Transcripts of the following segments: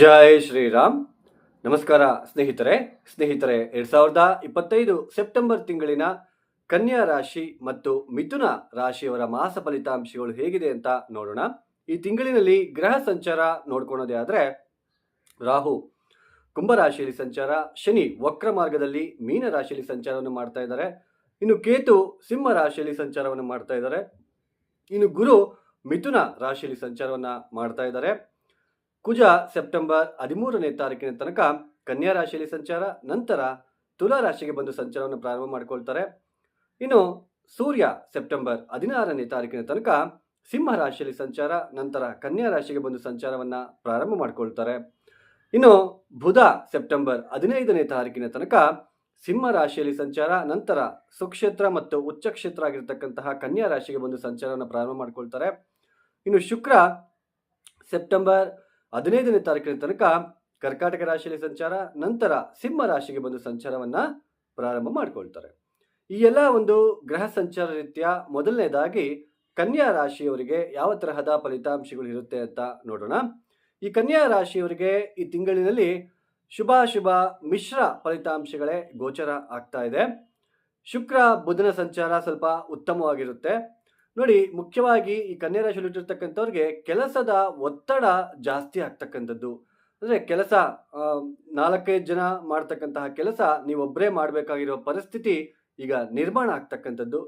ಜೈ ಶ್ರೀರಾಮ್. ನಮಸ್ಕಾರ ಸ್ನೇಹಿತರೆ. ಸ್ನೇಹಿತರೆ, ಎರಡ್ ಸಾವಿರದ ಇಪ್ಪತ್ತೈದು ಸೆಪ್ಟೆಂಬರ್ ತಿಂಗಳಿನ ಕನ್ಯಾ ರಾಶಿ ಮತ್ತು ಮಿಥುನ ರಾಶಿಯವರ ಮಾಸ ಫಲಿತಾಂಶಗಳು ಹೇಗಿದೆ ಅಂತ ನೋಡೋಣ. ಈ ತಿಂಗಳಿನಲ್ಲಿ ಗ್ರಹ ಸಂಚಾರ ನೋಡ್ಕೊಳೋದೇ ಆದ್ರೆ, ರಾಹು ಕುಂಭರಾಶಿಯಲ್ಲಿ ಸಂಚಾರ, ಶನಿ ವಕ್ರ ಮಾರ್ಗದಲ್ಲಿ ಮೀನ ರಾಶಿಯಲ್ಲಿ ಸಂಚಾರವನ್ನು ಮಾಡ್ತಾ ಇದ್ದಾರೆ. ಇನ್ನು ಕೇತು ಸಿಂಹ ರಾಶಿಯಲ್ಲಿ ಸಂಚಾರವನ್ನು ಮಾಡ್ತಾ ಇದ್ದಾರೆ. ಇನ್ನು ಗುರು ಮಿಥುನ ರಾಶಿಯಲ್ಲಿ ಸಂಚಾರವನ್ನು ಮಾಡ್ತಾ ಇದ್ದಾರೆ. ಕುಜ ಸೆಪ್ಟೆಂಬರ್ ಹದಿಮೂರನೇ ತಾರೀಕಿನ ತನಕ ಕನ್ಯಾ ರಾಶಿಯಲ್ಲಿ ಸಂಚಾರ, ನಂತರ ತುಲಾ ರಾಶಿಗೆ ಬಂದು ಸಂಚಾರವನ್ನು ಪ್ರಾರಂಭ ಮಾಡಿಕೊಳ್ತಾರೆ. ಇನ್ನು ಸೂರ್ಯ ಸೆಪ್ಟೆಂಬರ್ ಹದಿನಾರನೇ ತಾರೀಕಿನ ತನಕ ಸಿಂಹ ರಾಶಿಯಲ್ಲಿ ಸಂಚಾರ, ನಂತರ ಕನ್ಯಾ ರಾಶಿಗೆ ಬಂದು ಸಂಚಾರವನ್ನು ಪ್ರಾರಂಭ ಮಾಡಿಕೊಳ್ತಾರೆ. ಇನ್ನು ಬುಧ ಸೆಪ್ಟೆಂಬರ್ ಹದಿನೈದನೇ ತಾರೀಕಿನ ತನಕ ಸಿಂಹ ರಾಶಿಯಲ್ಲಿ ಸಂಚಾರ, ನಂತರ ಸುಕ್ಷೇತ್ರ ಮತ್ತು ಉಚ್ಚ ಕ್ಷೇತ್ರ ಆಗಿರ್ತಕ್ಕಂತಹ ಕನ್ಯಾ ರಾಶಿಗೆ ಬಂದು ಸಂಚಾರವನ್ನು ಪ್ರಾರಂಭ ಮಾಡಿಕೊಳ್ತಾರೆ. ಇನ್ನು ಶುಕ್ರ ಸೆಪ್ಟೆಂಬರ್ ಹದಿನೈದನೇ ತಾರೀಕಿನ ತನಕ ಕರ್ಕಾಟಕ ರಾಶಿಯಲ್ಲಿ ಸಂಚಾರ, ನಂತರ ಸಿಂಹ ರಾಶಿಗೆ ಬಂದು ಸಂಚಾರವನ್ನ ಪ್ರಾರಂಭ ಮಾಡಿಕೊಳ್ತಾರೆ. ಈ ಎಲ್ಲ ಒಂದು ಗ್ರಹ ಸಂಚಾರ ರೀತಿಯ ಮೊದಲನೇದಾಗಿ ಕನ್ಯಾ ರಾಶಿಯವರಿಗೆ ಯಾವ ತರಹದ ಫಲಿತಾಂಶಗಳು ಇರುತ್ತೆ ಅಂತ ನೋಡೋಣ. ಈ ಕನ್ಯಾ ರಾಶಿಯವರಿಗೆ ಈ ತಿಂಗಳಿನಲ್ಲಿ ಶುಭಾಶುಭ ಮಿಶ್ರ ಫಲಿತಾಂಶಗಳೇ ಗೋಚರ ಆಗ್ತಾ ಇದೆ. ಶುಕ್ರ ಬುಧನ ಸಂಚಾರ ಸ್ವಲ್ಪ ಉತ್ತಮವಾಗಿರುತ್ತೆ. ನೋಡಿ, ಮುಖ್ಯವಾಗಿ ಈ ಕನ್ಯಾ ರಾಶಿಯಲ್ಲಿ ಹುಟ್ಟಿರ್ತಕ್ಕಂಥವ್ರಿಗೆ ಕೆಲಸದ ಒತ್ತಡ ಜಾಸ್ತಿ ಆಗ್ತಕ್ಕಂಥದ್ದು. ಅಂದರೆ ಕೆಲಸ ನಾಲ್ಕೈದು ಜನ ಮಾಡ್ತಕ್ಕಂತಹ ಕೆಲಸ ನೀವೊಬ್ಬರೇ ಮಾಡಬೇಕಾಗಿರೋ ಪರಿಸ್ಥಿತಿ ಈಗ ನಿರ್ಮಾಣ ಆಗ್ತಕ್ಕಂಥದ್ದು.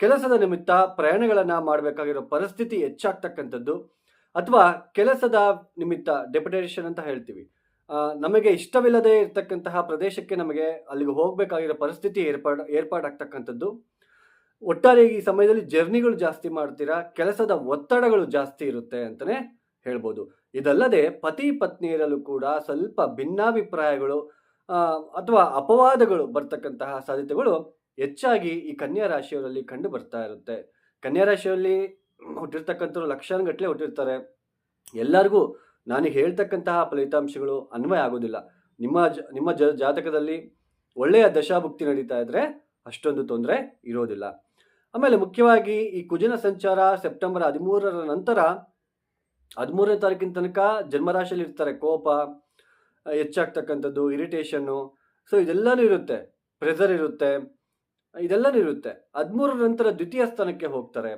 ಕೆಲಸದ ನಿಮಿತ್ತ ಪ್ರಯಾಣಗಳನ್ನು ಮಾಡಬೇಕಾಗಿರೋ ಪರಿಸ್ಥಿತಿ ಹೆಚ್ಚಾಗ್ತಕ್ಕಂಥದ್ದು. ಅಥವಾ ಕೆಲಸದ ನಿಮಿತ್ತ ಡೆಪ್ಯುಟೇಷನ್ ಅಂತ ಹೇಳ್ತೀವಿ. ನಮಗೆ ಇಷ್ಟವಿಲ್ಲದೆ ಇರತಕ್ಕಂತಹ ಪ್ರದೇಶಕ್ಕೆ ನಮಗೆ ಅಲ್ಲಿಗೆ ಹೋಗಬೇಕಾಗಿರೋ ಪರಿಸ್ಥಿತಿ ಏರ್ಪಾಡು, ಏರ್ಪಾಡಾಗ್ತಕ್ಕಂಥದ್ದು. ಒಟ್ಟಾರೆ ಈ ಸಮಯದಲ್ಲಿ ಜರ್ನಿಗಳು ಜಾಸ್ತಿ ಮಾಡ್ತೀರಾ, ಕೆಲಸದ ಒತ್ತಡಗಳು ಜಾಸ್ತಿ ಇರುತ್ತೆ ಅಂತಾನೆ ಹೇಳ್ಬೋದು. ಇದಲ್ಲದೆ ಪತಿ ಪತ್ನಿಯರಲ್ಲೂ ಕೂಡ ಸ್ವಲ್ಪ ಭಿನ್ನಾಭಿಪ್ರಾಯಗಳು ಅಥವಾ ಅಪವಾದಗಳು ಬರ್ತಕ್ಕಂತಹ ಸಾಧ್ಯತೆಗಳು ಹೆಚ್ಚಾಗಿ ಈ ಕನ್ಯಾ ರಾಶಿಯವರಲ್ಲಿ ಕಂಡು ಬರ್ತಾ ಇರುತ್ತೆ. ಕನ್ಯಾ ರಾಶಿಯಲ್ಲಿ ಹುಟ್ಟಿರ್ತಕ್ಕಂಥವ್ರು ಲಕ್ಷಾನುಗಟ್ಟಲೆ ಹುಟ್ಟಿರ್ತಾರೆ. ಎಲ್ಲರಿಗೂ ನಾನು ಹೇಳ್ತಕ್ಕಂತಹ ಫಲಿತಾಂಶಗಳು ಅನ್ವಯ ಆಗೋದಿಲ್ಲ. ನಿಮ್ಮ ಜ ನಿಮ್ಮ ಜ, ಜಾತಕದಲ್ಲಿ ಒಳ್ಳೆಯ ದಶಾಭುಕ್ತಿ ನಡೀತಾ ಇದ್ರೆ ಅಷ್ಟೊಂದು ತೊಂದರೆ ಇರೋದಿಲ್ಲ. ಆಮೇಲೆ ಮುಖ್ಯವಾಗಿ ಈ ಕುಜಿನ ಸಂಚಾರ ಸೆಪ್ಟೆಂಬರ್ ಹದಿಮೂರರ ನಂತರ, ಹದಿಮೂರನೇ ತಾರೀಕಿನ ತನಕ ಜನ್ಮರಾಶಿಯಲ್ಲಿ ಇರ್ತಾರೆ ಕೋಪ, ಹೆಚ್ಚಾಗ್ತಕ್ಕಂಥದ್ದು, ಇರಿಟೇಷನ್ನು. ಸೊ ಇದೆಲ್ಲನೂ ಇರುತ್ತೆ. ಪ್ರೆಸರ್ ಇರುತ್ತೆ. ಇದೆಲ್ಲನೂ ಇರುತ್ತೆ. ಹದಿಮೂರರ ನಂತರ ದ್ವಿತೀಯ ಸ್ಥಾನಕ್ಕೆ ಹೋಗ್ತಾರೆ.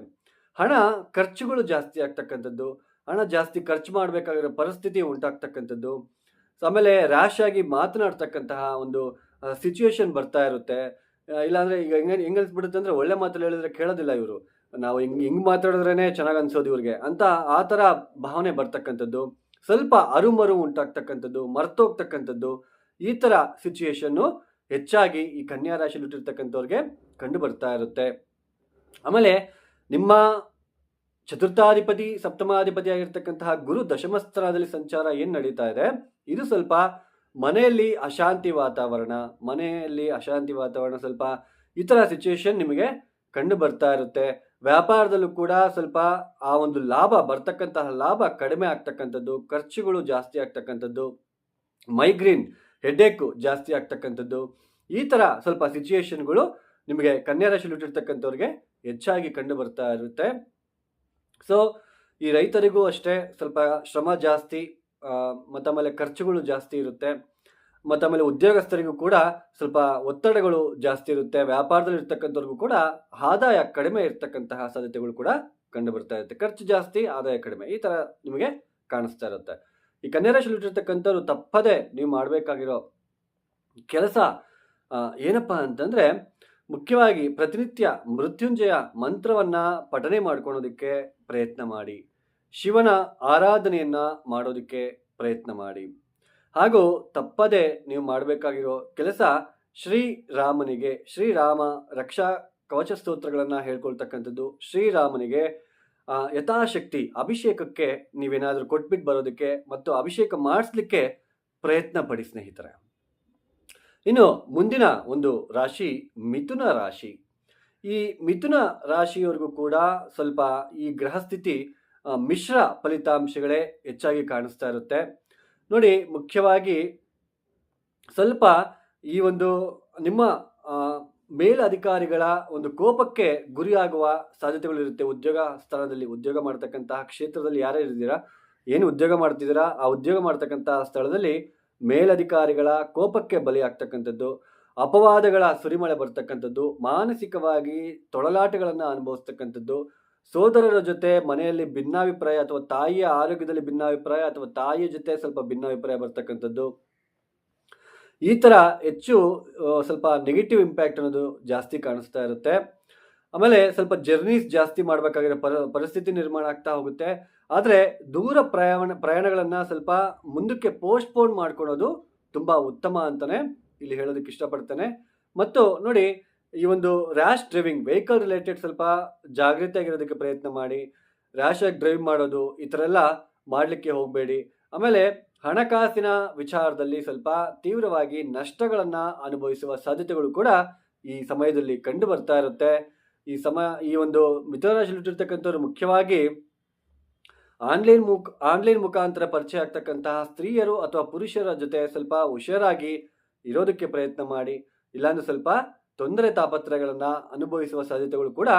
ಹಣ ಖರ್ಚುಗಳು ಜಾಸ್ತಿ ಆಗ್ತಕ್ಕಂಥದ್ದು. ಹಣ ಜಾಸ್ತಿ ಖರ್ಚು ಮಾಡಬೇಕಾಗಿರೋ ಪರಿಸ್ಥಿತಿ ಉಂಟಾಗ್ತಕ್ಕಂಥದ್ದು. ಆಮೇಲೆ ರ್ಯಾಶ್ ಆಗಿ ಮಾತನಾಡ್ತಕ್ಕಂತಹ ಒಂದು ಸಿಚುವೇಶನ್ ಬರ್ತಾ ಇರುತ್ತೆ. ಇಲ್ಲಾಂದ್ರೆ ಈಗ ಹೆಂಗ ಹೆಂಗೆ ಅನ್ಸ್ಬಿಡುತ್ತೆ ಅಂದ್ರೆ ಒಳ್ಳೆ ಮಾತಲ್ಲಿ ಹೇಳಿದ್ರೆ ಕೇಳೋದಿಲ್ಲ ಇವರು. ನಾವು ಹಿಂಗ್ ಹಿಂಗ್ ಮಾತಾಡಿದ್ರೇನೆ ಚೆನ್ನಾಗಿ ಅನ್ಸೋದು ಇವ್ರಿಗೆ. ಅಂತ ಆ ಥರ ಭಾವನೆ ಬರ್ತಕ್ಕಂಥದ್ದು, ಸ್ವಲ್ಪ ಅರುಮರು ಉಂಟಾಗ್ತಕ್ಕಂಥದ್ದು, ಮರ್ತೋಗ್ತಕ್ಕಂಥದ್ದು, ಈ ಥರ ಸಿಚುಯೇಷನ್ನು ಹೆಚ್ಚಾಗಿ ಈ ಕನ್ಯಾ ರಾಶಿಯಲ್ಲಿ ಇಟ್ಟಿರ್ತಕ್ಕಂಥವ್ರಿಗೆ ಕಂಡು ಬರ್ತಾ ಇರುತ್ತೆ. ಆಮೇಲೆ ನಿಮ್ಮ ಚತುರ್ಥಾಧಿಪತಿ, ಸಪ್ತಮಾಧಿಪತಿ ಆಗಿರ್ತಕ್ಕಂತಹ ಗುರು ದಶಮಸ್ಥಾನದಲ್ಲಿ ಸಂಚಾರ ಏನು ನಡೀತಾ ಇದೆ? ಇದು ಸ್ವಲ್ಪ ಮನೆಯಲ್ಲಿ ಅಶಾಂತಿ ವಾತಾವರಣ, ಮನೆಯಲ್ಲಿ ಅಶಾಂತಿ ವಾತಾವರಣ ಸ್ವಲ್ಪ ಈ ಥರ ಸಿಚುಯೇಷನ್ ನಿಮಗೆ ಕಂಡು ಬರ್ತಾ ಇರುತ್ತೆ. ವ್ಯಾಪಾರದಲ್ಲೂ ಕೂಡ ಸ್ವಲ್ಪ ಆ ಒಂದು ಲಾಭ, ಬರ್ತಕ್ಕಂತಹ ಲಾಭ ಕಡಿಮೆ ಆಗ್ತಕ್ಕಂಥದ್ದು, ಖರ್ಚುಗಳು ಜಾಸ್ತಿ ಆಗ್ತಕ್ಕಂಥದ್ದು ಮೈಗ್ರೇನ್ ಹೆಡ್ಏಕು ಜಾಸ್ತಿ ಆಗ್ತಕ್ಕಂಥದ್ದು, ಈ ಥರ ಸ್ವಲ್ಪ ಸಿಚುಯೇಷನ್ಗಳು ನಿಮಗೆ ಕನ್ಯಾ ರಾಶಿಯಲ್ಲಿ ಹುಟ್ಟಿರ್ತಕ್ಕಂಥವ್ರಿಗೆ ಹೆಚ್ಚಾಗಿ ಕಂಡು ಬರ್ತಾ ಇರುತ್ತೆ. ಸೊ ಈ ರೈತರಿಗೂ ಅಷ್ಟೇ ಸ್ವಲ್ಪ ಶ್ರಮ ಜಾಸ್ತಿ ಮತ್ತು ಆಮೇಲೆ ಖರ್ಚುಗಳು ಜಾಸ್ತಿ ಇರುತ್ತೆ. ಮತ್ತು ಆಮೇಲೆ ಉದ್ಯೋಗಸ್ಥರಿಗೂ ಕೂಡ ಸ್ವಲ್ಪ ಒತ್ತಡಗಳು ಜಾಸ್ತಿ ಇರುತ್ತೆ. ವ್ಯಾಪಾರದಲ್ಲಿ ಇರ್ತಕ್ಕಂಥವ್ರಿಗೂ ಕೂಡ ಆದಾಯ ಕಡಿಮೆ ಇರ್ತಕ್ಕಂತಹ ಸಾಧ್ಯತೆಗಳು ಕೂಡ ಕಂಡು ಬರ್ತಾ ಇರುತ್ತೆ. ಖರ್ಚು ಜಾಸ್ತಿ, ಆದಾಯ ಕಡಿಮೆ. ಈ ಥರ ನಿಮಗೆ ಕಾಣಿಸ್ತಾ ಇರುತ್ತೆ. ಈ ಕನ್ಯಾ ರಾಶಿಯಲ್ಲಿ ಇಟ್ಟಿರ್ತಕ್ಕಂಥವ್ರು ತಪ್ಪದೆ ನೀವು ಮಾಡಬೇಕಾಗಿರೋ ಕೆಲಸ ಏನಪ್ಪ ಅಂತಂದ್ರೆ ಮುಖ್ಯವಾಗಿ ಪ್ರತಿನಿತ್ಯ ಮೃತ್ಯುಂಜಯ ಮಂತ್ರವನ್ನು ಪಠನೆ ಮಾಡ್ಕೊಳೋದಕ್ಕೆ ಪ್ರಯತ್ನ ಮಾಡಿ. ಶಿವನ ಆರಾಧನೆಯನ್ನ ಮಾಡೋದಕ್ಕೆ ಪ್ರಯತ್ನ ಮಾಡಿ. ಹಾಗೂ ತಪ್ಪದೆ ನೀವು ಮಾಡಬೇಕಾಗಿರೋ ಕೆಲಸ ಶ್ರೀರಾಮನಿಗೆ ಶ್ರೀರಾಮ ರಕ್ಷಾ ಕವಚ ಸ್ತೋತ್ರಗಳನ್ನು ಹೇಳ್ಕೊಳ್ತಕ್ಕಂಥದ್ದು ಶ್ರೀರಾಮನಿಗೆ ಯಥಾಶಕ್ತಿ ಅಭಿಷೇಕಕ್ಕೆ ನೀವೇನಾದರೂ ಕೊಟ್ಬಿಟ್ಟು ಬರೋದಕ್ಕೆ ಮತ್ತು ಅಭಿಷೇಕ ಮಾಡಿಸ್ಲಿಕ್ಕೆ ಪ್ರಯತ್ನ ಪಡಿ ಸ್ನೇಹಿತರೆ. ಇನ್ನು ಮುಂದಿನ ಒಂದು ರಾಶಿ ಮಿಥುನ ರಾಶಿ. ಈ ಮಿಥುನ ರಾಶಿಯವರೆಗೂ ಕೂಡ ಸ್ವಲ್ಪ ಈ ಗ್ರಹಸ್ಥಿತಿ ಆ, ಮಿಶ್ರ ಫಲಿತಾಂಶಗಳೇ ಹೆಚ್ಚಾಗಿ ಕಾಣಿಸ್ತಾ ಇರುತ್ತೆ. ನೋಡಿ, ಮುಖ್ಯವಾಗಿ ಸ್ವಲ್ಪ ಈ ಒಂದು ನಿಮ್ಮ ಮೇಲಧಿಕಾರಿಗಳ ಒಂದು ಕೋಪಕ್ಕೆ ಗುರಿಯಾಗುವ ಸಾಧ್ಯತೆಗಳಿರುತ್ತೆ ಉದ್ಯೋಗ ಸ್ಥಳದಲ್ಲಿ ಉದ್ಯೋಗ ಮಾಡ್ತಕ್ಕಂತಹ ಕ್ಷೇತ್ರದಲ್ಲಿ ಯಾರೇ ಇದ್ದೀರಾ ಏನು ಉದ್ಯೋಗ ಮಾಡ್ತಿದ್ದೀರಾ, ಆ ಉದ್ಯೋಗ ಮಾಡ್ತಕ್ಕಂತಹ ಸ್ಥಳದಲ್ಲಿ ಮೇಲಧಿಕಾರಿಗಳ ಕೋಪಕ್ಕೆ ಬಲಿಯಾಗ್ತಕ್ಕಂಥದ್ದು, ಅಪವಾದಗಳ ಸುರಿಮಳೆ ಬರ್ತಕ್ಕಂಥದ್ದು, ಮಾನಸಿಕವಾಗಿ ತೊಳಲಾಟಗಳನ್ನು ಅನುಭವಿಸ್ತಕ್ಕಂಥದ್ದು ಸೋದರರ ಜೊತೆ ಮನೆಯಲ್ಲಿ ಭಿನ್ನಾಭಿಪ್ರಾಯ ಅಥವಾ ತಾಯಿಯ ಆರೋಗ್ಯದಲ್ಲಿ ಭಿನ್ನಾಭಿಪ್ರಾಯ ಅಥವಾ ತಾಯಿಯ ಜೊತೆ ಸ್ವಲ್ಪ ಭಿನ್ನಾಭಿಪ್ರಾಯ ಬರ್ತಕ್ಕಂಥದ್ದು. ಈ ಥರ ಹೆಚ್ಚು ಸ್ವಲ್ಪ ನೆಗೆಟಿವ್ ಇಂಪ್ಯಾಕ್ಟ್ ಅನ್ನೋದು ಜಾಸ್ತಿ ಕಾಣಿಸ್ತಾ ಇರುತ್ತೆ. ಆಮೇಲೆ ಸ್ವಲ್ಪ ಜರ್ನೀಸ್ ಜಾಸ್ತಿ ಮಾಡಬೇಕಾಗಿರೋ ಪರ, ಪರಿಸ್ಥಿತಿ ನಿರ್ಮಾಣ ಆಗ್ತಾ ಹೋಗುತ್ತೆ. ಆದರೆ ದೂರ ಪ್ರಯಾಣ, ಪ್ರಯಾಣಗಳನ್ನು ಸ್ವಲ್ಪ ಮುಂದಕ್ಕೆ ಪೋಸ್ಟ್ಪೋನ್ ಮಾಡ್ಕೊಳೋದು ತುಂಬ ಉತ್ತಮ ಅಂತಲೇ ಇಲ್ಲಿ ಹೇಳೋದಕ್ಕೆ ಇಷ್ಟಪಡ್ತೇನೆ. ಮತ್ತು ನೋಡಿ ಈ ಒಂದು ರ್ಯಾಶ್ ಡ್ರೈವಿಂಗ್ ವೆಹಿಕಲ್ ರಿಲೇಟೆಡ್ ಸ್ವಲ್ಪ ಜಾಗೃತಿಯಾಗಿರೋದಕ್ಕೆ ಪ್ರಯತ್ನ ಮಾಡಿ ರ್ಯಾಶ್ ಆಗಿ ಡ್ರೈವ್ ಮಾಡೋದು, ಈ ಥರ ಎಲ್ಲ ಮಾಡಲಿಕ್ಕೆ ಹೋಗಬೇಡಿ. ಆಮೇಲೆ ಹಣಕಾಸಿನ ವಿಚಾರದಲ್ಲಿ ಸ್ವಲ್ಪ ತೀವ್ರವಾಗಿ ನಷ್ಟಗಳನ್ನು ಅನುಭವಿಸುವ ಸಾಧ್ಯತೆಗಳು ಕೂಡ ಈ ಸಮಯದಲ್ಲಿ ಕಂಡು ಬರ್ತಾ ಇರುತ್ತೆ. ಈ ಸಮ, ಈ ಒಂದು ಮಿಥುನರಾಶಿಲಿಟ್ಟಿರ್ತಕ್ಕಂಥವ್ರು ಮುಖ್ಯವಾಗಿ ಆನ್ಲೈನ್ ಮುಖ ಆನ್ಲೈನ್ ಮುಖಾಂತರ ಪರಿಚಯ ಆಗ್ತಕ್ಕಂತಹ ಸ್ತ್ರೀಯರು ಅಥವಾ ಪುರುಷರ ಜೊತೆ ಸ್ವಲ್ಪ ಹುಷಾರಾಗಿ ಇರೋದಕ್ಕೆ ಪ್ರಯತ್ನ ಮಾಡಿ. ಇಲ್ಲಾಂದ್ರೆ ಸ್ವಲ್ಪ ತೊಂದರೆ ತಾಪತ್ರಗಳನ್ನು ಅನುಭವಿಸುವ ಸಾಧ್ಯತೆಗಳು ಕೂಡ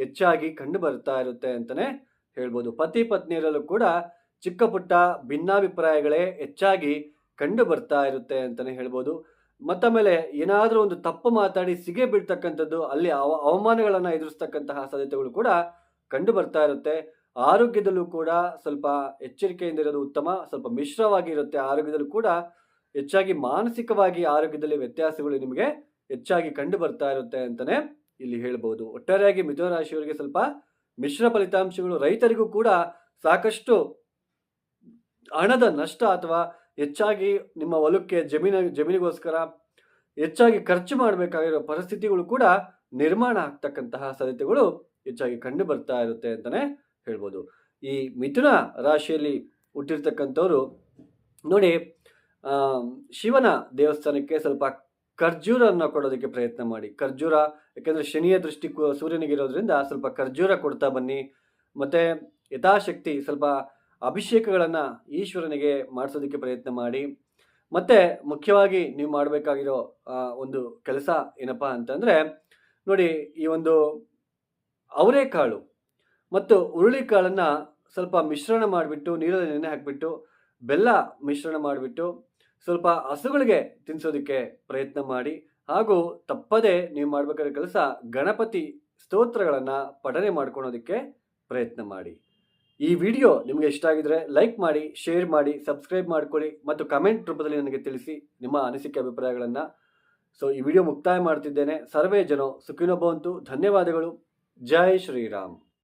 ಹೆಚ್ಚಾಗಿ ಕಂಡು ಬರ್ತಾ ಇರುತ್ತೆ ಅಂತಾನೆ ಹೇಳ್ಬೋದು. ಪತಿ ಪತ್ನಿಯರಲ್ಲೂ ಕೂಡ ಚಿಕ್ಕ ಪುಟ್ಟ ಭಿನ್ನಾಭಿಪ್ರಾಯಗಳೇ ಹೆಚ್ಚಾಗಿ ಕಂಡು ಬರ್ತಾ ಇರುತ್ತೆ ಅಂತಾನೆ ಹೇಳ್ಬೋದು. ಮತ್ತಮೇಲೆ ಏನಾದರೂ ಒಂದು ತಪ್ಪು ಮಾತಾಡಿ ಸಿಗೆ ಬೀಳ್ತಕ್ಕಂಥದ್ದು, ಅಲ್ಲಿ ಅವ, ಅವಮಾನಗಳನ್ನು ಎದುರಿಸ್ತಕ್ಕಂತಹ ಸಾಧ್ಯತೆಗಳು ಕೂಡ ಕಂಡು ಬರ್ತಾ ಇರುತ್ತೆ. ಆರೋಗ್ಯದಲ್ಲೂ ಕೂಡ ಸ್ವಲ್ಪ ಎಚ್ಚರಿಕೆಯಿಂದ ಇರೋದು ಉತ್ತಮ, ಸ್ವಲ್ಪ ಮಿಶ್ರವಾಗಿ ಇರುತ್ತೆ ಆರೋಗ್ಯದಲ್ಲೂ ಕೂಡ. ಹೆಚ್ಚಾಗಿ ಮಾನಸಿಕವಾಗಿ ಆರೋಗ್ಯದಲ್ಲಿ ವ್ಯತ್ಯಾಸಗಳು ನಿಮಗೆ ಹೆಚ್ಚಾಗಿ ಕಂಡು ಬರ್ತಾ ಇರುತ್ತೆ ಅಂತಲೇ ಇಲ್ಲಿ ಹೇಳ್ಬೋದು. ಒಟ್ಟಾರೆಯಾಗಿ ಮಿಥುನ ರಾಶಿಯವರಿಗೆ ಸ್ವಲ್ಪ ಮಿಶ್ರ ಫಲಿತಾಂಶಗಳು ರೈತರಿಗೂ ಕೂಡ ಸಾಕಷ್ಟು ಹಣದ ನಷ್ಟ ಅಥವಾ ಹೆಚ್ಚಾಗಿ ನಿಮ್ಮ ಹೊಲಕ್ಕೆ ಜಮೀನ, ಜಮೀನಿಗೋಸ್ಕರ ಹೆಚ್ಚಾಗಿ ಖರ್ಚು ಮಾಡಬೇಕಾಗಿರೋ ಪರಿಸ್ಥಿತಿಗಳು ಕೂಡ ನಿರ್ಮಾಣ ಆಗ್ತಕ್ಕಂತಹ ಸಾಧ್ಯತೆಗಳು ಹೆಚ್ಚಾಗಿ ಕಂಡು ಬರ್ತಾ ಇರುತ್ತೆ ಅಂತಲೇ ಹೇಳ್ಬೋದು. ಈ ಮಿಥುನ ರಾಶಿಯಲ್ಲಿ ಹುಟ್ಟಿರ್ತಕ್ಕಂಥವ್ರು ನೋಡಿ ಶಿವನ ದೇವಸ್ಥಾನಕ್ಕೆ ಸ್ವಲ್ಪ ಖರ್ಜೂರನ್ನು ಕೊಡೋದಕ್ಕೆ ಪ್ರಯತ್ನ ಮಾಡಿ. ಖರ್ಜೂರ, ಯಾಕೆಂದರೆ ಶನಿಯ ದೃಷ್ಟಿ ಸೂರ್ಯನಿಗಿರೋದ್ರಿಂದ ಸ್ವಲ್ಪ ಖರ್ಜೂರ ಕೊಡ್ತಾ ಬನ್ನಿ. ಮತ್ತು ಯಥಾಶಕ್ತಿ, ಸ್ವಲ್ಪ ಅಭಿಷೇಕಗಳನ್ನು ಈಶ್ವರನಿಗೆ ಮಾಡಿಸೋದಕ್ಕೆ ಪ್ರಯತ್ನ ಮಾಡಿ. ಮತ್ತು ಮುಖ್ಯವಾಗಿ ನೀವು ಮಾಡಬೇಕಾಗಿರೋ ಒಂದು ಕೆಲಸ ಏನಪ್ಪ ಅಂತಂದರೆ, ನೋಡಿ ಈ ಒಂದು ಅವರೆಕಾಳು ಮತ್ತು ಹುರುಳಿಕಾಳನ್ನು ಸ್ವಲ್ಪ ಮಿಶ್ರಣ ಮಾಡಿಬಿಟ್ಟು, ನೀರಲ್ಲಿ ನೆನೆ ಹಾಕಿಬಿಟ್ಟು, ಬೆಲ್ಲ ಮಿಶ್ರಣ ಮಾಡಿಬಿಟ್ಟು ಸ್ವಲ್ಪ ಹಸುಗಳಿಗೆ ತಿನ್ನಿಸೋದಕ್ಕೆ ಪ್ರಯತ್ನ ಮಾಡಿ. ಹಾಗೂ ತಪ್ಪದೇ ನೀವು ಮಾಡಬೇಕಾದ ಕೆಲಸ ಗಣಪತಿ ಸ್ತೋತ್ರಗಳನ್ನು ಪಠನೆ ಮಾಡ್ಕೊಳೋದಕ್ಕೆ ಪ್ರಯತ್ನ ಮಾಡಿ. ಈ ವಿಡಿಯೋ ನಿಮಗೆ ಇಷ್ಟ ಆಗಿದ್ರೆ ಲೈಕ್ ಮಾಡಿ, ಶೇರ್ ಮಾಡಿ, ಸಬ್ಸ್ಕ್ರೈಬ್ ಮಾಡ್ಕೊಳ್ಳಿ ಮತ್ತು ಕಮೆಂಟ್ ರೂಪದಲ್ಲಿ ನನಗೆ ತಿಳಿಸಿ ನಿಮ್ಮ ಅನಿಸಿಕೆ ಅಭಿಪ್ರಾಯಗಳನ್ನು. ಸೊ, ಈ ವಿಡಿಯೋ ಮುಕ್ತಾಯ ಮಾಡ್ತಿದ್ದೇನೆ. ಸರ್ವೇ ಜನ ಸುಖಿನೋ ಧನ್ಯವಾದಗಳು. ಜೈ ಶ್ರೀರಾಮ್.